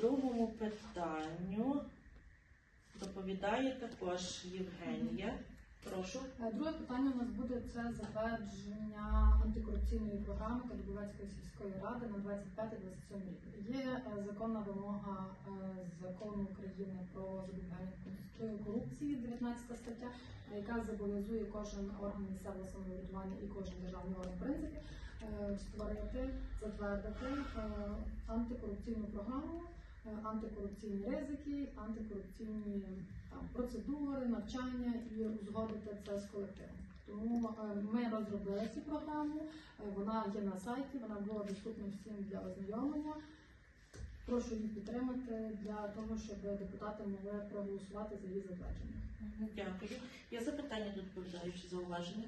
другому питанню доповідає також Євгенія. Прошу. Е, Друге питання у нас буде це затвердження антикорупційної програми Кадубовецької сільської ради на 25-27 рік. Є е, законна вимога е, закону України про запобігання корупції, 19 стаття, яка зобов'язує кожен орган місцевого самоврядування і кожен державний орган в принципі створити, затвердити антикорупційну програму. Е, Антикорупційні ризики, антикорупційні там процедури, навчання і узгодити це з колективом. Тому е, ми розробили цю програму, е, вона є на сайті, вона була доступна всім для ознайомлення. Прошу її підтримати для того, щоб депутати могли проголосувати за її затвердження. Дякую. Є запитання до доповідаючи зауваження?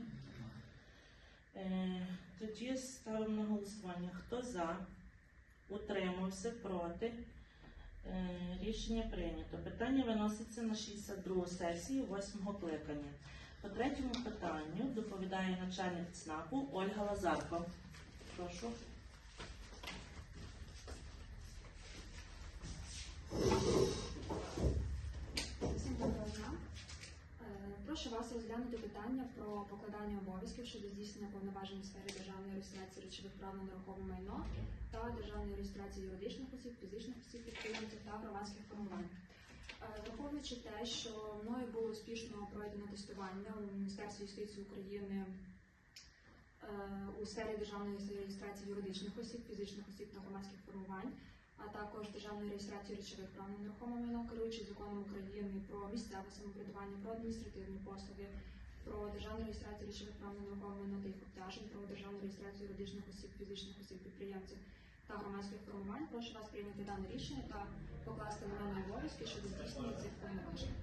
Тоді ставимо на голосування. Хто за? Утримався проти? Е, рішення прийнято. Питання виноситься на 62 сесію 8 кликання. По третьому питанню доповідає начальник ЦНАПу Ольга Лазарко. Прошу. Всім доброго дня. Е, Прошу вас розглянути питання про покладання обов'язків щодо здійснення повноважень у сфері державної реєстрації речових прав на нерухоме майно та державної реєстрації юридичних осіб, фізичних осіб, підприємців та громадських формувань. Е, Враховуючи те, що мною було успішно проведено тестування у Міністерстві юстиції України е, у сфері державної реєстрації юридичних осіб, фізичних осіб та громадських формувань, а також державної реєстрації речових прав на нерухоме майно, керуючи законом України про місцеве самоврядування, про адміністративні послуги, про державну реєстрацію речових прав на нерухоме майно та їх обтяжень, про державну реєстрацію юридичних осіб, фізичних осіб, підприємців та громадських формувань. Прошу вас прийняти дане рішення та покласти на мене обов'язки щодо здійснення цих повноважень.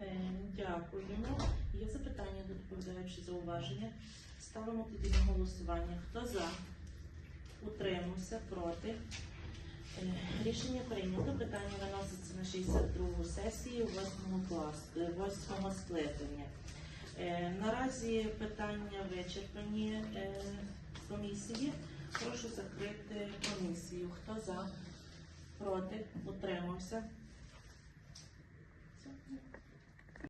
Е, Дякуємо. Є запитання до доповідаючи зауваження. Ставимо тоді на голосування. Хто за? Утримався проти. Е, Рішення прийнято. Питання виноситься на 62 сесію 8 клас, 8 скликання. Е, Наразі питання вичерпані комісії. Прошу закрити комісію. Хто за? Проти? Утримався?